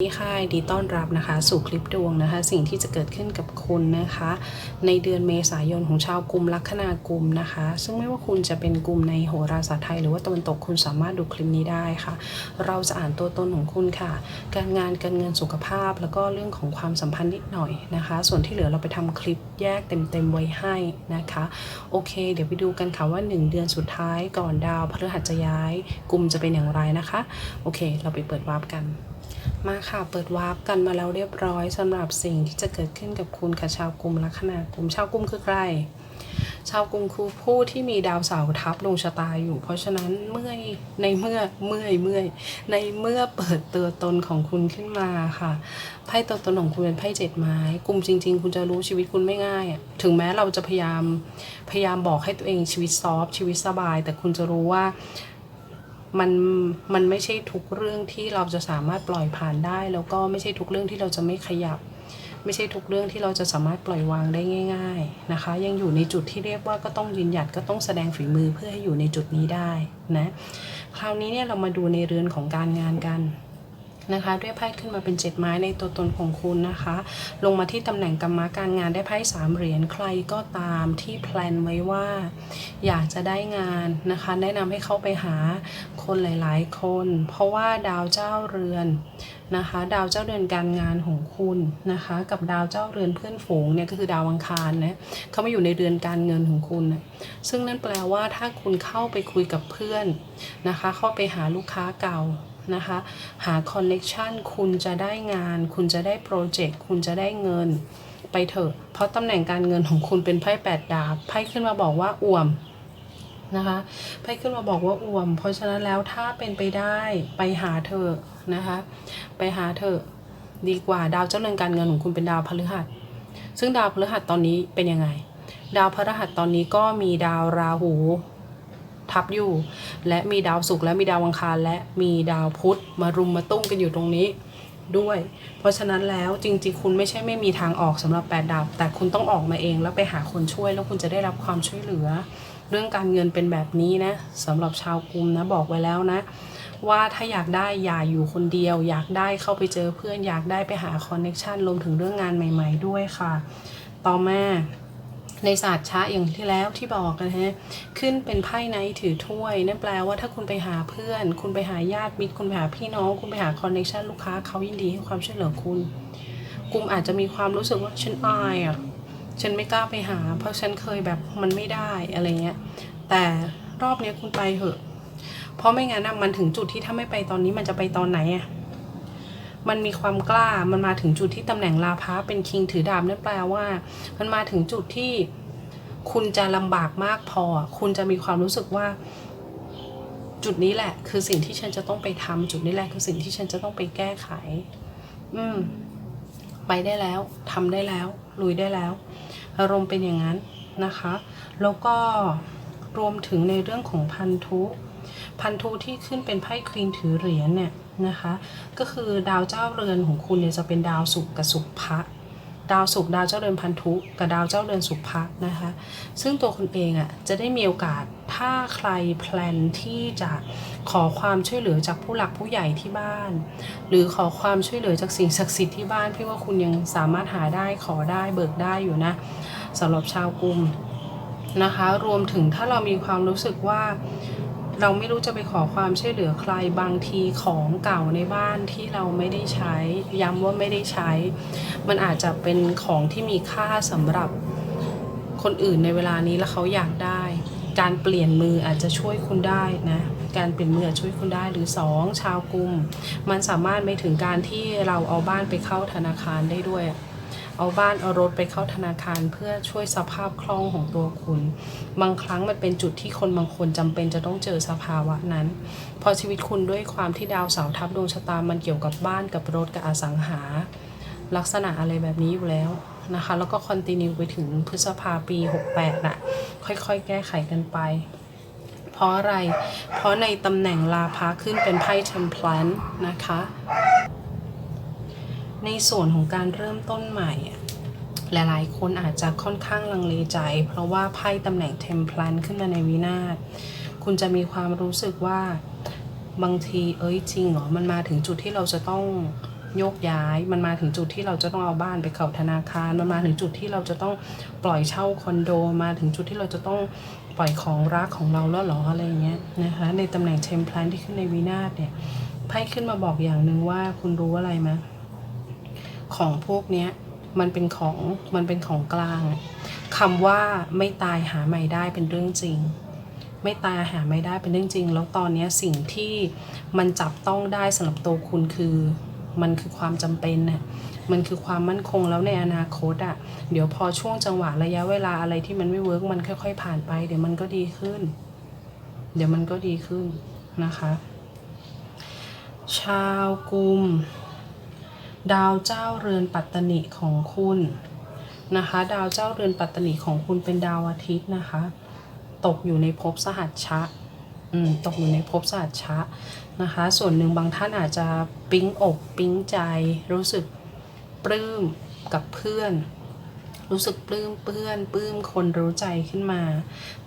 นี่ค่ะดีต้อนรับนะคะ สู่คลิปดวงนะคะ สิ่งที่จะเกิดขึ้นกับคุณนะคะ ในเดือนเมษายนของชาวกลุ่มลัคนากลุ่มนะคะ ซึ่งไม่ว่าคุณจะเป็นกลุ่มในโหราศาสตร์ไทย หรือว่าตะวันตกคุณสามารถดูคลิปนี้ได้ค่ะ เราจะอ่านตัวตนของคุณค่ะ การงานการเงินสุขภาพ แล้วก็เรื่องของความสัมพันธ์นิดหน่อยนะคะ ส่วนที่เหลือเราไปทำคลิปแยกเต็มๆไว้ให้นะคะ โอเค เดี๋ยวไปดูกันค่ะว่า 1 เดือนสุดท้ายก่อนดาวพฤหัสจะย้ายกลุ่มจะเป็นอย่างไรนะคะ โอเค เราไปเปิดวาร์ปกัน มาค่ะเปิดวาร์ปกันมาแล้วเรียบร้อยสำหรับสิ่งที่จะเกิดขึ้นกับคุณค่ะชาวกลุ่มลัคนากลุ่มชาวกลุ่มคือใครชาวกลุ่มคือผู้ที่มีดาวเสาร์ทับดวงชะตาอยู่ เพราะฉะนั้นเมื่อในเมื่อเมื่อเมื่อในเมื่อเปิดตัวตนของคุณขึ้นมาค่ะไพ่ตัวตนของคุณเป็นไพ่เจ็ดไม้ กลุ่มจริง ๆ คุณจะรู้ชีวิตคุณไม่ง่ายอะถึงแม้เราจะพยายามพยายามบอกให้ตัวเองชีวิตซอฟชีวิตสบาย แต่คุณจะรู้ว่า มันมันไม่ใช่ทุกเรื่องที่เราจะสามารถปล่อยผ่านได้ แล้วก็ไม่ใช่ทุกเรื่องที่เราจะไม่ขยับ ไม่ใช่ทุกเรื่องที่เราจะสามารถปล่อยวางได้ง่าย ๆนะคะ ยังอยู่ในจุดที่เรียกว่าก็ต้องยืนหยัดก็ต้องแสดงฝีมือเพื่อให้อยู่ในจุดนี้ได้นะคราวนี้เนี่ยเรามาดูในเรือนของการงานกันนะคะด้วยไพ่ขึ้นมาเป็นเจ็ดไม้ในตัวตนของคุณนะคะ ลงมาที่ตำแหน่งกรรมการงานได้ไพ่สามเหรียญใครก็ตามที่แพลนไว้ว่า อยากจะได้งานนะคะ แนะนำให้เข้าไปหา คนหลายๆ คน เพราะว่าดาวเจ้าเรือนนะคะ ดาวเจ้าเรือนการงานของคุณนะคะ กับดาวเจ้าเรือนเพื่อนฝูงเนี่ยก็คือดาวอังคารนะเขามาอยู่ในเรือนการเงินของคุณนะซึ่งนั่นแปลว่าถ้าคุณเข้าไปคุยกับเพื่อนนะคะ เข้าไปหาลูกค้าเก่านะคะหาคอนเน็ชันคุณจะได้งาน คุณจะได้โปรเจกต์ คุณจะได้เงินไปเถอะ เพราะตำแหน่งการเงินของคุณเป็นไพ่แปดดาบ ไพ่ขึ้นมาบอกว่าอ่วม นะคะไพ่ขึ้นมาบอกว่าอ่วม เพราะฉะนั้นแล้วถ้าเป็นไปได้ไปหาเธอนะคะ ไปหาเธอดีกว่าดาวเจ้าเรือนการเงินของคุณเป็นดาวพฤหัส ซึ่งดาวพฤหัสตอนนี้เป็นยังไง ดาวพฤหัสตอนนี้ก็มีดาวราหูทับอยู่ และมีดาวศุกร์และมีดาวอังคารและมีดาวพุธมารุมมาตุ้มกันอยู่ตรงนี้ด้วย เพราะฉะนั้นแล้วจริงๆ คุณไม่ใช่ไม่มีทางออกสำหรับแปดดาว แต่คุณต้องออกมาเองแล้วไปหาคนช่วยแล้วคุณจะได้รับความช่วยเหลือ เรื่องการเงินเป็นแบบนี้นะสำหรับชาวกุมนะบอกไว้แล้วนะ ว่าถ้าอยากได้อย่าอยู่คนเดียว อยากได้เข้าไปเจอเพื่อนอยากได้ไปหาคอนเน็ชันรวมถึงเรื่องงานใหม่ ๆ ด้วยค่ะ ต่อมาในศาสตร์ช้าอย่างที่แล้วที่บอกนะฮะขึ้นเป็นไพ่ไนถือถ้วย นั่นแปลว่าถ้าคุณไปหาเพื่อน คุณไปหาญาติมิตรคุณไปหาพี่น้อง คุณไปหาคอนเนคชันลูกค้าเขายินดีให้ความช่วยเหลือคุณกลุ่มอาจจะมีความรู้สึกว่าฉันอายอะ ฉันไม่กล้าไปหา เพราะฉันเคยแบบมันไม่ได้อะไรเงี้ย แต่รอบนี้คุณไปเถอะ เพราะไม่งั้นนะมันถึงจุดที่ถ้าไม่ไปตอนนี้มันจะไปตอนไหนอะมันมีความกล้า มันมาถึงจุดที่ตำแหน่งลาพาเป็นคิงถือดาบนั่นแปลว่า มันมาถึงจุดที่คุณจะลำบากมากพอ คุณจะมีความรู้สึกว่า จุดนี้แหละ คือสิ่งที่ฉันจะต้องไปทำจุดนี้แหละคือสิ่งที่ฉันจะต้องไปแก้ไข อืม ไปได้แล้วทำได้แล้วลุยได้แล้ว อารมณ์เป็นอย่างนั้นนะคะ แล้วก็รวมถึงในเรื่องของพันธุ พันธุที่ขึ้นเป็นไพ่คลีนถือเหรียญเนี่ยนะคะ ก็คือดาวเจ้าเรือนของคุณเนี่ยจะเป็นดาวศุกร์กับสุกพระ ดาวศุกร์ดาวเจ้าเรือนพันธุกับดาวเจ้าเรือนศุกร์พะนะคะ ซึ่งตัวคุณเองอะ่ะจะได้มีโอกาสถ้าใครแพลนที่จะขอความช่วยเหลือจากผู้หลักผู้ใหญ่ที่บ้าน หรือขอความช่วยเหลือจากสิ่งศักดิ์สิทธิ์ที่บ้านพี่ว่าคุณยังสามารถหาได้ขอได้เบิกได้อยู่นะสำหรับชาวกรุมนะคะ รวมถึงถ้าเรามีความรู้สึกว่า เราไม่รู้จะไปขอความช่วยเหลือใครบางทีของเก่าในบ้านที่เราไม่ได้ใช้ ย้ำว่าไม่ได้ใช้ มันอาจจะเป็นของที่มีค่าสำหรับคนอื่นในเวลานี้แล้วเขาอยากได้ การเปลี่ยนมืออาจจะช่วยคุณได้นะการเปลี่ยนมือช่วยคุณได้หรือสองชาวกรุมมันสามารถไม่ถึงการที่เราเอาบ้านไปเข้าธนาคารได้ด้วย เอาบ้านเอารถไปเข้าธนาคารเพื่อช่วยสภาพคล่องของตัวคุณ บางครั้งมันเป็นจุดที่คนบางคนจำเป็นจะต้องเจอสภาวะนั้น พอชีวิตคุณด้วยความที่ดาวเสาร์ทับดวงชะตามันเกี่ยวกับบ้านกับรถกับอสังหา ลักษณะอะไรแบบนี้อยู่แล้วนะคะ แล้วก็คอนติเนียไปถึงพฤษภาปี 68น่ะ ค่อยๆ แก้ไขกันไป เพราะอะไร เพราะในตำแหน่งลาพาขึ้นเป็นไพ่เทมเพลนนะคะ ในส่วนของการเริ่มต้นใหม่อะหลายๆ คนอาจจะค่อนข้างลังเลใจ เพราะว่าไพ่ตำแหน่งเทมเพลนขึ้นมาในวินาศคุณจะมีความรู้สึกว่าบางทีเอ้ยจริงเหรอมันมาถึงจุดที่เราจะต้องโยกย้าย มันมาถึงจุดที่เราจะต้องเอาบ้านไปเข้าธนาคาร มันมาถึงจุดที่เราจะต้องปล่อยเช่าคอนโด มาถึงจุดที่เราจะต้องปล่อยของรักของเราแล้วเหรออะไรเงี้ยนะคะในตำแหน่งเทมเพลนที่ขึ้นในวินาศเนี่ยไพ่ขึ้นมาบอกอย่างหนึ่งว่าคุณรู้อะไรไหม ของพวกเนี้ยมันเป็นของมันเป็นของกลางคำว่าไม่ตายหาใหม่ได้เป็นเรื่องจริง ไม่ตายหาไม่ได้เป็นเรื่องจริง แล้วตอนนี้สิ่งที่มันจับต้องได้สำหรับตัวคุณคือ มันคือความจำเป็นน่ะมันคือความมั่นคงแล้วในอนาคตอะ่ะ เดี๋ยวพอช่วงจังหวะระยะเวลาอะไรที่มันไม่เวิร์กมันค่อย ๆ ผ่านไป เดี๋ยวมันก็ดีขึ้น เดี๋ยวมันก็ดีขึ้นนะคะ ชาวกุม ดาวเจ้าเรือนปัตตนิของคุณนะคะ ดาวเจ้าเรือนปัตตนิของคุณเป็นดาวอาทิตย์นะคะ ตกอยู่ในภพสหัชชะอืมตกอยู่ในภพสหัชชะนะคะ ส่วนหนึ่งบางท่านอาจจะปิ๊งอกปิ๊งใจรู้สึกปลื้มกับเพื่อนรู้สึกปลื้มเพื่อนปลื้มคนรู้ใจขึ้นมา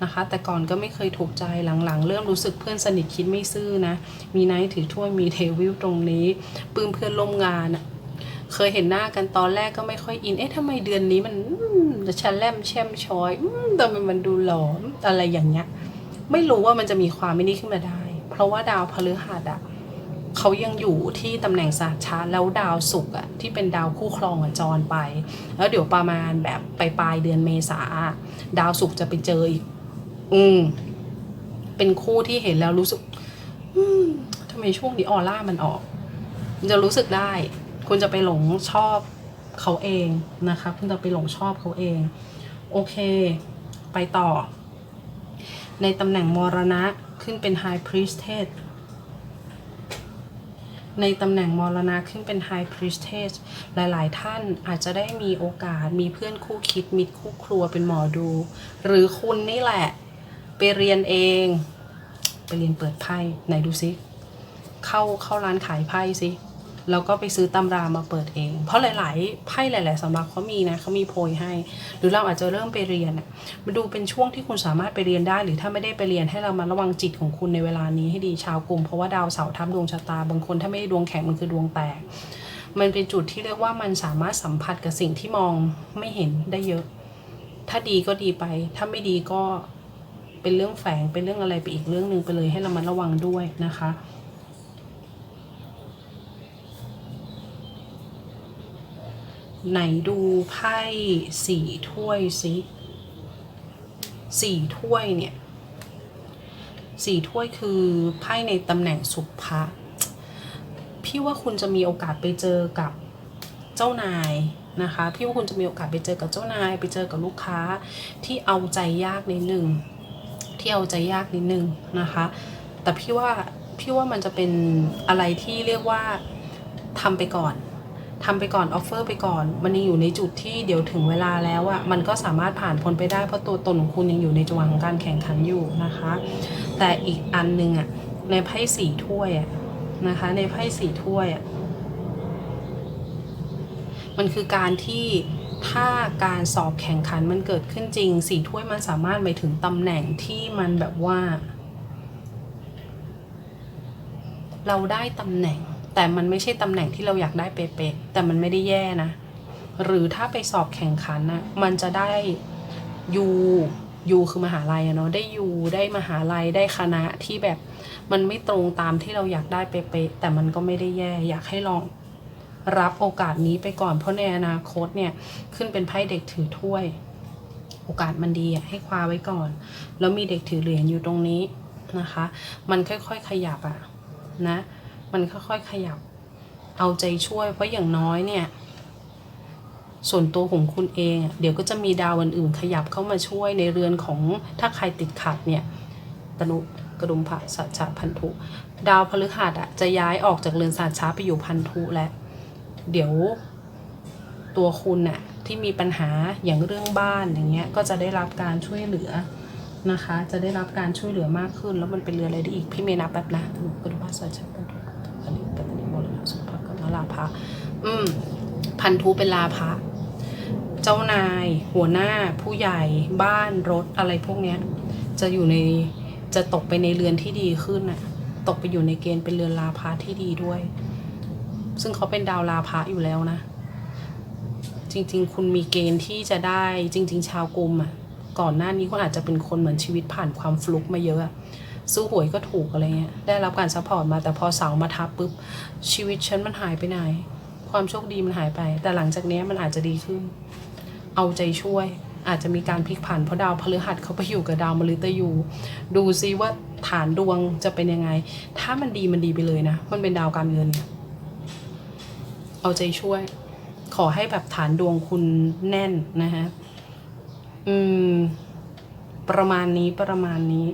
นะคะ แต่ก่อนก็ไม่เคยถูกใจหลังๆ เริ่มรู้สึกเพื่อนสนิทคิดไม่ซื่อนะ มีไนท์ถือถ้วยมีเทวิลตรงนี้ปลื้มเพื่อนร่วมงานอะ เคยเห็นหน้ากันตอนแรกก็ไม่ค่อยอิน เอ๊ะทำไมเดือนนี้มันอืมชันแลมแช่มชอยอืมทำไมมันดูหลอมอะไรอย่างเงี้ย ไม่รู้ว่ามันจะมีความไม่นี่ขึ้นมาได้ เพราะว่าดาวพฤหัสอะเขายังอยู่ที่ตำแหน่งสาชาแล้วดาวศุกร์อะที่เป็นดาวคู่ครองอะจรไป แล้วเดี๋ยวประมาณแบบปลายปลายเดือนเมษาดาวศุกร์จะไปเจออีก อืม เป็นคู่ที่เห็นแล้วรู้สึก อืมทำไมช่วงนี้ออร่ามันออก จะรู้สึกได้ คุณจะไปหลงชอบเขาเองนะคะ คุณจะไปหลงชอบเขาเอง โอเค ไปต่อ ในตำแหน่งมรณะขึ้นเป็น High Priestess ในตำแหน่งมรณะขึ้นเป็น High Priestess หลาย ๆ ท่านอาจจะได้มีโอกาสมีเพื่อนคู่คิดมิตรคู่ครัวเป็นหมอดู หรือคุณนี่แหละ ไปเรียนเอง ไปเรียนเปิดไพ่ไหนดูซิ เข้าเข้าร้านขายไพ่สิ แล้วก็ไปซื้อตำรามาเปิดเอง เพราะหลาย ๆ ไพ่หลาย ๆสำหรับเขามีนะเขามีโพยให้ หรือเราอาจจะเริ่มไปเรียนมาดูเป็นช่วงที่คุณสามารถไปเรียนได้ หรือถ้าไม่ได้ไปเรียนให้เรามาระวังจิตของคุณในเวลานี้ให้ดีชาวกลุ่มเพราะว่าดาวเสาร์ทับดวงชะตาบางคนถ้าไม่ได้ดวงแข็งมันคือดวงแตกมันเป็นจุดที่เรียกว่ามันสามารถสัมผัสกับสิ่งที่มองไม่เห็นได้เยอะ ถ้าดีก็ดีไป ถ้าไม่ดีก็เป็นเรื่องแฝงเป็นเรื่องอะไรไปอีกเรื่องหนึ่งไปเลยให้เรามาระวังด้วยนะคะ ไหนดูไพ่สี่ถ้วยสิสี่ถ้วยเนี่ยสี่ถ้วยคือไพ่ในตำแหน่งสุภะพี่ว่าคุณจะมีโอกาสไปเจอกับเจ้านายนะคะพี่ว่าคุณจะมีโอกาสไปเจอกับเจ้านายไปเจอกับลูกค้าที่เอาใจยากนิดนึงที่เอาใจยากนิดนึงนะคะ แต่พี่ว่าพี่ว่ามันจะเป็นอะไรที่เรียกว่าทำไปก่อน ทำไปก่อนออฟเฟอร์ไปก่อน มันยังอยู่ในจุดที่เดี๋ยวถึงเวลาแล้วอะมันก็สามารถผ่านพ้นไปได้เพราะตัวตนของคุณยังอยู่ในจังหวะของการแข่งขันอยู่นะคะ แต่อีกอันหนึงอะในไพ่สี่ถ้วยอะนะคะ ในไพ่สี่ถ้วยอะมันคือการที่ถ้าการสอบแข่งขันมันเกิดขึ้นจริงสี่ถ้วยมันสามารถไปถึงตำแหน่งที่มันแบบว่า เราได้ตำแหน่ง แต่มันไม่ใช่ตำแหน่งที่เราอยากได้เป๊ะๆแต่มันไม่ได้แย่นะ หรือถ้าไปสอบแข่งขันนะมันจะได้ยูยูคือมหาลัยอะเนาะได้ยูได้มหาลัยได้คณะที่แบบมันไม่ตรงตามที่เราอยากได้เป๊ะๆแต่มันก็ไม่ได้แย่อยากให้ลองรับโอกาสนี้ไปก่อนเพราะในอนาคตเนี่ยขึ้นเป็นไพ่เด็กถือถ้วย โอกาสมันดีอะให้คว้าไว้ก่อน แล้วมีเด็กถือเหรียญอยู่ตรงนี้นะคะ มันค่อยๆขยับอะนะ มันค่อยๆขยับ เอาใจช่วย เพราะอย่างน้อยเนี่ย ส่วนตัวของคุณเอง เดี๋ยวก็จะมีดาวอื่นๆ ขยับเข้ามาช่วยในเรือนของถ้าใครติดขัดเนี่ยตนุกระดุมพระสัจพันธุ ดาวพฤหัสอะจะย้ายออกจากเรือนสัจช้าไปอยู่พันธุแล้วเดี๋ยวตัวคุณน่ะที่มีปัญหาอย่างเรื่องบ้านอย่างเงี้ยก็จะได้รับการช่วยเหลือนะคะ จะได้รับการช่วยเหลือมากขึ้น แล้วมันเป็นเรืออะไรได้อีกพี่เมย์นับแป๊บนะตนุกระดุมพระสัจจะพันธุ อันนี้เป็นอันนี้มรณะสุภะกับลาภะอืม พันธุเป็นลาภะเจ้านาย หัวหน้าผู้ใหญ่บ้านรถอะไรพวกเนี้ย จะอยู่ในจะตกไปในเรือนที่ดีขึ้นน่ะ ตกไปอยู่ในเกณฑ์เป็นเรือนลาภาที่ดีด้วย ซึ่งเขาเป็นดาวลาภะอยู่แล้วนะ จริง ๆ คุณมีเกณฑ์ที่จะได้จริง ๆ ชาวกลุ่มอะก่อนหน้านี้คุณอาจจะเป็นคนเหมือนชีวิตผ่านความฟลุกมาเยอะ อะสู้หวยก็ถูกอะไรเงี้ยได้รับการซัพพอร์ตมาแต่พอเสามาทับปุ๊บชีวิตฉันมันหายไปไหน ความโชคดีมันหายไป แต่หลังจากนี้มันอาจจะดีขึ้น เอาใจช่วย อาจจะมีการพลิกผันเพราะดาวพฤหัสเขาไปอยู่กับดาวมฤตยูดูซิว่าฐานดวงจะเป็นยังไง ถ้ามันดีมันดีไปเลยนะ มันเป็นดาวการเงินเนี่ยเอาใจช่วย ขอให้แบบฐานดวงคุณแน่นนะฮะ อืม ประมาณนี้ประมาณนี้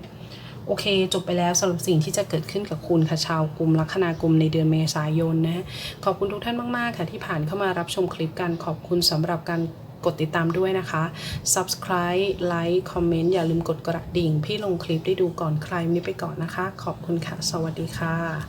โอเค จบไปแล้วสำหรับสิ่งที่จะเกิดขึ้นกับคุณค่ะชาวกลุ่มลัคนากลุ่มในเดือนเมษายนนะฮะขอบคุณทุกท่านมากๆค่ะที่ผ่านเข้ามารับชมคลิปกันขอบคุณสำหรับการกดติดตามด้วยนะคะ subscribe like comment อย่าลืมกดกระดิ่ง พี่ลงคลิปได้ดูก่อนใครไม่ไปก่อนนะคะ ขอบคุณค่ะ สวัสดีค่ะ